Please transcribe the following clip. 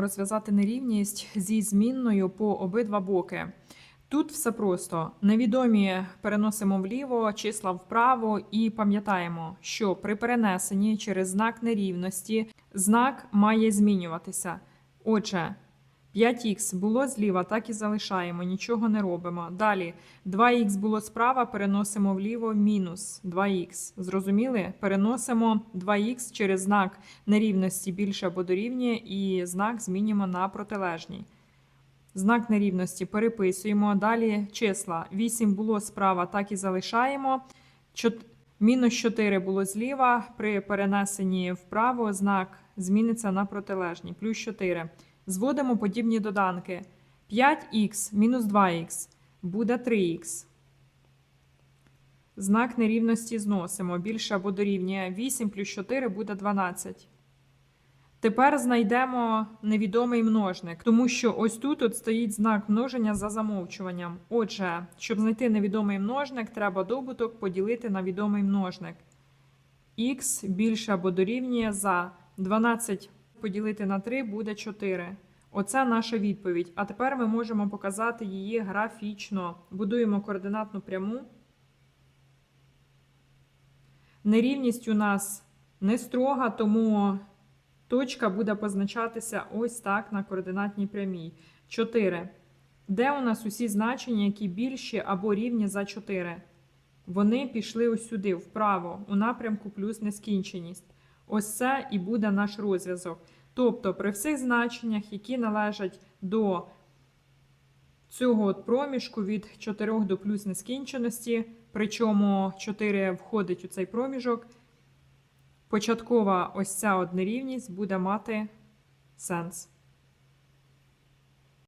розв'язати нерівність зі змінною по обидва боки. Тут все просто. Невідомі переносимо вліво, числа вправо і пам'ятаємо, що при перенесенні через знак нерівності знак має змінюватися. Отже, 5х було зліва, так і залишаємо, нічого не робимо. Далі 2х було справа, переносимо вліво мінус 2х. Зрозуміли? Переносимо 2х через знак нерівності більше або дорівнює, і знак змінюємо на протилежній. Знак нерівності переписуємо. Далі числа. 8 було справа, так і залишаємо. Мінус 4 було зліва. При перенесенні вправо знак зміниться на протилежній. Плюс 4. Зводимо подібні доданки. 5х мінус 2х буде 3х. Знак нерівності зносимо. Більше або дорівнює 8 плюс 4 буде 12. Тепер знайдемо невідомий множник, тому що ось тут от стоїть знак множення за замовчуванням. Отже, щоб знайти невідомий множник, треба добуток поділити на відомий множник. Х більше або дорівнює за 12 поділити на 3 буде 4. Оце наша відповідь. А тепер ми можемо показати її графічно. Будуємо координатну пряму. Нерівність у нас не строга, тому точка буде позначатися ось так на координатній прямій. 4. Де у нас усі значення, які більші або рівні за 4? Вони пішли ось сюди, вправо, у напрямку плюс нескінченість. Ось це і буде наш розв'язок. Тобто, при всіх значеннях, які належать до цього от проміжку від 4 до плюс нескінченості, причому 4 входить у цей проміжок, початкова ось ця однорівність буде мати сенс.